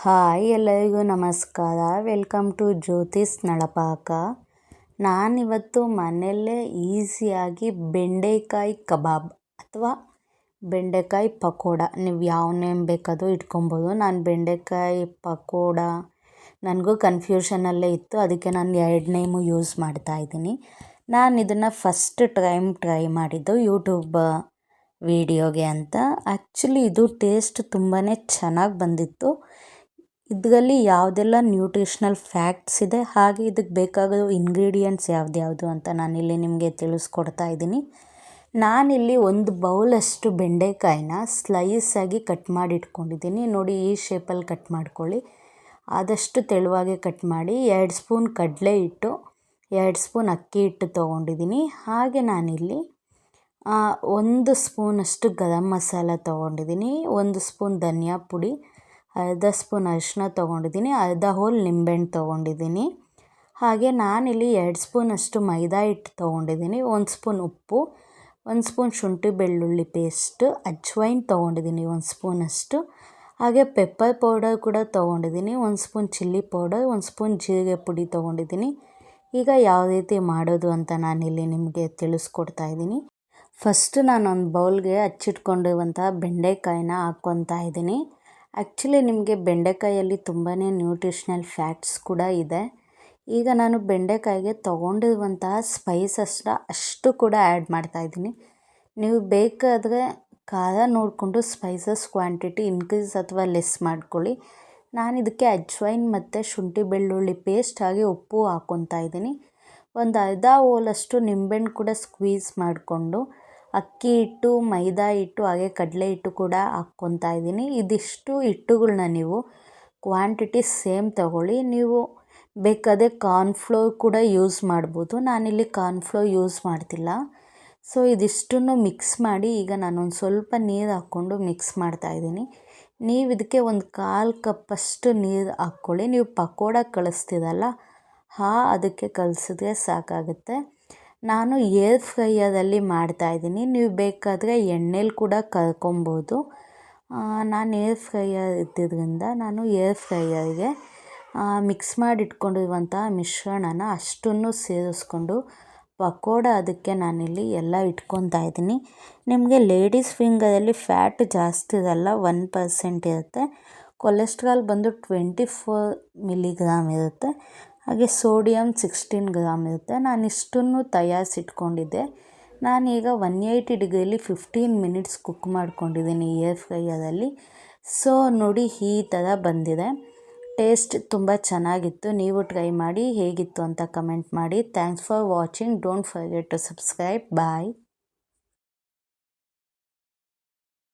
Hi ಎಲ್ಲರಿಗೂ ನಮಸ್ಕಾರ. Welcome to Jyothi's Nalapaka. ನಾನಿವತ್ತು ಮನೆಯಲ್ಲೇ ಈಸಿಯಾಗಿ ಬೆಂಡೆಕಾಯಿ ಕಬಾಬ್ ಅಥವಾ ಬೆಂಡೆಕಾಯಿ ಪಕೋಡ. ನೀವು ಯಾವ ನೇಮ್ ಬೇಕಾದರೂ ಇಟ್ಕೊಬೋದು. ನಾನು ಬೆಂಡೆಕಾಯಿ ಪಕೋಡ, ನನಗೂ ಕನ್ಫ್ಯೂಷನಲ್ಲೇ ಇತ್ತು. ಅದಕ್ಕೆ ನಾನು ಎರಡು ನೇಮು ಯೂಸ್ ಮಾಡ್ತಾ ಇದ್ದೀನಿ. ನಾನು ಇದನ್ನು ಫಸ್ಟ್ ಟೈಮ್ ಟ್ರೈ ಮಾಡಿದ್ದು ಯೂಟ್ಯೂಬ್ ವೀಡಿಯೋಗೆ ಅಂತ. ಆ್ಯಕ್ಚುಲಿ ಇದು ಟೇಸ್ಟ್ ತುಂಬಾ ಚೆನ್ನಾಗಿ ಬಂದಿತ್ತು. ಇದರಲ್ಲಿ ಯಾವುದೆಲ್ಲ ನ್ಯೂಟ್ರಿಷ್ನಲ್ ಫ್ಯಾಕ್ಟ್ಸ್ ಇದೆ, ಹಾಗೆ ಇದಕ್ಕೆ ಬೇಕಾಗೋ ಇಂಗ್ರೀಡಿಯೆಂಟ್ಸ್ ಯಾವ್ದ್ಯಾವುದು ಅಂತ ನಾನಿಲ್ಲಿ ನಿಮಗೆ ತಿಳಿಸ್ಕೊಡ್ತಾ ಇದ್ದೀನಿ. ನಾನಿಲ್ಲಿ ಒಂದು ಬೌಲಷ್ಟು ಬೆಂಡೆಕಾಯಿನ ಸ್ಲೈಸಾಗಿ ಕಟ್ ಮಾಡಿ ಇಟ್ಕೊಂಡಿದ್ದೀನಿ ನೋಡಿ, ಈ ಶೇಪಲ್ಲಿ ಕಟ್ ಮಾಡ್ಕೊಳ್ಳಿ. ಆದಷ್ಟು ತೆಳುವಾಗಿ ಕಟ್ ಮಾಡಿ, ಎರಡು ಸ್ಪೂನ್ ಕಡಲೆ ಹಿಟ್ಟು, ಎರಡು ಸ್ಪೂನ್ ಅಕ್ಕಿ ಹಿಟ್ಟು ತೊಗೊಂಡಿದ್ದೀನಿ. ಹಾಗೆ ನಾನಿಲ್ಲಿ ಒಂದು ಸ್ಪೂನಷ್ಟು ಗರಂ ಮಸಾಲ ತೊಗೊಂಡಿದ್ದೀನಿ. ಒಂದು ಸ್ಪೂನ್ ಧನಿಯಾ ಪುಡಿ ಅರ್ಧ ಸ್ಪೂನ್ ಅರಿಶಿನ ತೊಗೊಂಡಿದ್ದೀನಿ, ಅರ್ಧ ಹೋಲ್ ನಿಂಬೆಹಣ್ಣು ತೊಗೊಂಡಿದ್ದೀನಿ. ಹಾಗೆ ನಾನಿಲ್ಲಿ ಎರಡು ಸ್ಪೂನಷ್ಟು ಮೈದಾ ಹಿಟ್ಟು ತೊಗೊಂಡಿದ್ದೀನಿ, ಒಂದು ಸ್ಪೂನ್ ಉಪ್ಪು, ಒಂದು ಸ್ಪೂನ್ ಶುಂಠಿ ಬೆಳ್ಳುಳ್ಳಿ ಪೇಸ್ಟು ಅಜ್ವೈನ್ ತೊಗೊಂಡಿದ್ದೀನಿ ಒಂದು ಸ್ಪೂನಷ್ಟು. ಹಾಗೆ ಪೆಪ್ಪರ್ ಪೌಡರ್ ಕೂಡ ತೊಗೊಂಡಿದ್ದೀನಿ, ಒಂದು ಸ್ಪೂನ್ ಚಿಲ್ಲಿ ಪೌಡರ್, ಒಂದು ಸ್ಪೂನ್ ಜೀರಿಗೆ ಪುಡಿ ತೊಗೊಂಡಿದ್ದೀನಿ. ಈಗ ಯಾವ ರೀತಿ ಮಾಡೋದು ಅಂತ ನಾನಿಲ್ಲಿ ನಿಮಗೆ ತಿಳಿಸ್ಕೊಡ್ತಾ ಇದ್ದೀನಿ. ಫಸ್ಟ್ ನಾನೊಂದು ಬೌಲ್ಗೆ ಹಚ್ಚಿಟ್ಕೊಂಡಿರುವಂಥ ಬೆಂಡೆಕಾಯಿನ ಹಾಕ್ಕೊತಾ ಇದ್ದೀನಿ. ಆ್ಯಕ್ಚುಲಿ ನಿಮಗೆ ಬೆಂಡೆಕಾಯಲ್ಲಿ ತುಂಬಾ ನ್ಯೂಟ್ರಿಷ್ನಲ್ ಫ್ಯಾಟ್ಸ್ ಕೂಡ ಇದೆ. ಈಗ ನಾನು ಬೆಂಡೆಕಾಯಿಗೆ ತೊಗೊಂಡಿರುವಂತಹ ಸ್ಪೈಸಸ್ನ ಅಷ್ಟು ಕೂಡ ಆ್ಯಡ್ ಮಾಡ್ತಾಯಿದ್ದೀನಿ ನೀವು ಬೇಕಾದರೆ ಖಾರ ನೋಡಿಕೊಂಡು ಸ್ಪೈಸಸ್ ಕ್ವಾಂಟಿಟಿ ಇನ್ಕ್ರೀಸ್ ಅಥವಾ ಲೆಸ್ ಮಾಡ್ಕೊಳ್ಳಿ. ನಾನು ಇದಕ್ಕೆ ಅಜ್ವೈನ್ ಮತ್ತು ಶುಂಠಿ ಬೆಳ್ಳುಳ್ಳಿ ಪೇಸ್ಟ್ ಹಾಗೆ ಉಪ್ಪು ಹಾಕ್ಕೊತಾ ಇದ್ದೀನಿ. ಒಂದು ಅರ್ಧ ಓಲಷ್ಟು ನಿಂಬೆಹಣ್ಣು ಕೂಡ ಸ್ಕ್ವೀಸ್ ಮಾಡಿಕೊಂಡು ಅಕ್ಕಿ ಹಿಟ್ಟು ಮೈದಾ ಹಿಟ್ಟು ಹಾಗೆ ಕಡಲೆ ಹಿಟ್ಟು ಕೂಡ ಹಾಕ್ಕೊತಾ ಇದ್ದೀನಿ. ಇದಿಷ್ಟು ಹಿಟ್ಟುಗಳನ್ನ ನೀವು ಕ್ವಾಂಟಿಟಿ ಸೇಮ್ ತಗೊಳ್ಳಿ. ನೀವು ಬೇಕಾದರೆ ಕಾರ್ನ್ಫ್ಲೋರ್ ಕೂಡ ಯೂಸ್ ಮಾಡ್ಬೋದು. ನಾನಿಲ್ಲಿ ಕಾರ್ನ್ಫ್ಲೋರ್ ಯೂಸ್ ಮಾಡ್ತಿಲ್ಲ. ಸೊ ಇದಿಷ್ಟನ್ನು ಮಿಕ್ಸ್ ಮಾಡಿ ಈಗ ನಾನೊಂದು ಸ್ವಲ್ಪ ನೀರು ಹಾಕ್ಕೊಂಡು ಮಿಕ್ಸ್ ಮಾಡ್ತಾಯಿದ್ದೀನಿ ನೀವು ಇದಕ್ಕೆ ಒಂದು ಕಾಲು ಕಪ್ಪಷ್ಟು ನೀರು ಹಾಕ್ಕೊಳ್ಳಿ. ನೀವು ಪಕೋಡ ಕಳಿಸ್ತೀರಲ್ಲ ಹಾ, ಅದಕ್ಕೆ ಕಲಿಸಿದ್ರೆ ಸಾಕಾಗುತ್ತೆ. ನಾನು ಏರ್ ಫ್ರೈಯರಲ್ಲಿ ಮಾಡ್ತಾಯಿದ್ದೀನಿ ನೀವು ಬೇಕಾದರೆ ಎಣ್ಣೆಲಿ ಕೂಡ ಕರ್ಕೊಬೋದು. ನಾನು ಏರ್ ಫ್ರೈಯರ್ ಇದ್ದಿದ್ದರಿಂದ ನಾನು ಏರ್ ಫ್ರೈಯರ್ಗೆ ಮಿಕ್ಸ್ ಮಾಡಿ ಇಟ್ಕೊಂಡಿರುವಂತಹ ಮಿಶ್ರಣನ ಅಷ್ಟನ್ನು ಸೇರಿಸ್ಕೊಂಡು ಪಕೋಡ ಅದಕ್ಕೆ ನಾನಿಲ್ಲಿ ಎಲ್ಲ ಇಟ್ಕೊತಾ ಇದ್ದೀನಿ. ನಿಮಗೆ ಲೇಡೀಸ್ ಫಿಂಗರಲ್ಲಿ ಫ್ಯಾಟ್ ಜಾಸ್ತಿ ಇರಲ್ಲ, ಒನ್ ಪರ್ಸೆಂಟ್ ಇರುತ್ತೆ. ಕೊಲೆಸ್ಟ್ರಾಲ್ ಬಂದು ಟ್ವೆಂಟಿ ಫೋರ್ ಮಿಲಿಗ್ರಾಮ್ ಇರುತ್ತೆ. ಹಾಗೆ ಸೋಡಿಯಮ್ ಸಿಕ್ಸ್ಟೀನ್ ಗ್ರಾಮ್ ಇರುತ್ತೆ. ನಾನು ಇಷ್ಟನ್ನು ತಯಾರಿಸಿಟ್ಕೊಂಡಿದ್ದೆ. ನಾನೀಗ ಒನ್ ಏಯ್ಟಿ ಡಿಗ್ರಿಲಿ ಫಿಫ್ಟೀನ್ ಮಿನಿಟ್ಸ್ ಕುಕ್ ಮಾಡ್ಕೊಂಡಿದ್ದೀನಿ ಏರ್ ಫ್ರೈಯರಲ್ಲಿ ಸೊ ನೋಡಿ ಈ ಥರ ಬಂದಿದೆ. ಟೇಸ್ಟ್ ತುಂಬ ಚೆನ್ನಾಗಿತ್ತು. ನೀವು ಟ್ರೈ ಮಾಡಿ ಹೇಗಿತ್ತು ಅಂತ ಕಮೆಂಟ್ ಮಾಡಿ. Thanks for watching don't forget to subscribe bye